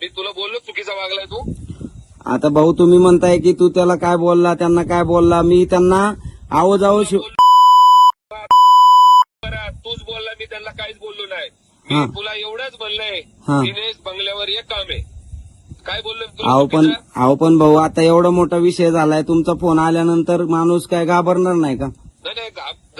मी तुला बोललो चुकीचा वागलाय तू आता भाऊ तुम्ही म्हणताय की तू त्याला काय बोलला त्यांना काय बोलला मी त्यांना आहो जाओ शिव तूच बोलला मी त्यांना काहीच बोललो नाही. मी तुला एवढंच हा. दिनेश बंगल्यावर एक काम आहे काय बोललो अहो पण? अहो पण भाऊ आता एवढा मोठा विषय झालाय तुमचा फोन आल्यानंतर माणूस काय घाबरणार नाही का नाही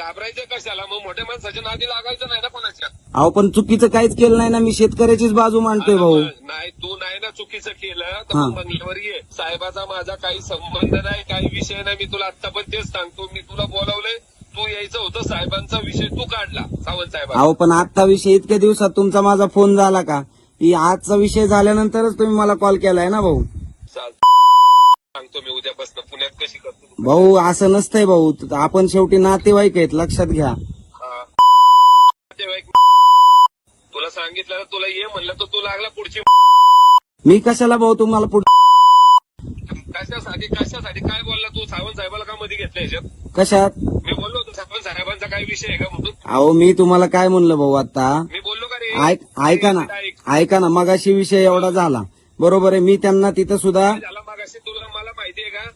घाबरायचं कशाला? मग मोठ्या माणसाच्या नादी लागायचं नाही ना कोणाच्या? अहो पण चुकीचं काहीच केलं नाही ना. मी शेतकऱ्याचीच बाजू मांडतोय भाऊ. नाही तू नाही ना चुकीचं केलं. तर हा. मग बंगल्यावर ये. साहेबाचा माझा काही संबंध नाही काही विषय नाही. मी तुला आता पण तेच सांगतो. मी तुला बोलावलंय. तू यायचं होतं साहेबांचा विषय तू काढला सावंत साहेबांचा. अहो पण आजचा विषय इतक्या दिवसात तुमचा माझा फोन झाला का? की आजचा विषय झाल्यानंतरच तुम्ही मला कॉल केलाय ना भाऊ. चाल सांगतो मी उद्यापासून पुण्यात कशी करतो तू. भाऊ असं नसतंय भाऊ. आपण शेवटी नातेवाईक आहेत लक्षात घ्या. हा. तुला सांगितलं ना, तुला ये म्हणलं तर तू लागला पुढची मी कशाला भाऊ तुम्हाला पुढे कशासाठी कशासाठी? काय बोलला तू? सावंत साहेबाला का मध्ये घेतलं याच्यात? कशात? मी बोललो होतो सावंत साहेबांचा काय विषय आहे का म्हणून? अहो मी तुम्हाला काय म्हणलं भाऊ आता? मी बोललो का रे? ऐक ऐका ना ऐक. ऐका ना मगाशी विषय एवढा झाला. बरोबर आहे मी त्यांना तिथं सुद्धा झाला मागाशी तुला मला माहिती आहे का?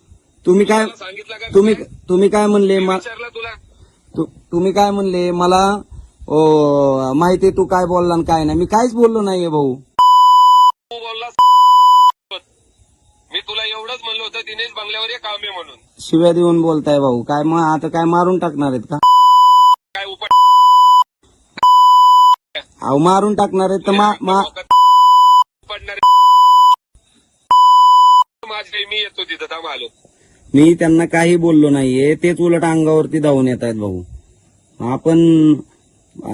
तुम्ही काय तुला सांगितलं का तुम्ही तुम्ही काय म्हणले? मी मा- विचारलं तुला. तु- तुम्ही काय म्हणले? मला ओ, माहिती तू काय बोलला आणि काय नाही. मी काहीच बोललो नाहीये भाऊ. तू बोलला मी तुला एवढंच म्हणलं होतं दिनेश बंगल्यावर एक काम आहे म्हणून. शिव्या देऊन बोलताय भाऊ. काय मग आता काय मारून टाकणार आहेत का? काय उपाय अहो मारून टाकणार आहेत तर मा मा- पडणार. माझे मी येतो तिथं थांब आलो. मी त्यांना काही बोललो नाहीये तेच उलट अंगावरती धावून येत आहेत भाऊ. आपण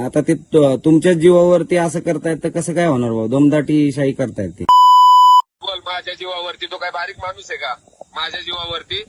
आता ते तुमच्या तुमच्याच जीवावरती असं करतायत तर कसं काय होणार भाऊ? दमदाटी शाही करतायत ते. बोल माझ्या जीवावरती तो काय बारीक माणूस आहे का? माझ्या जीवावरती?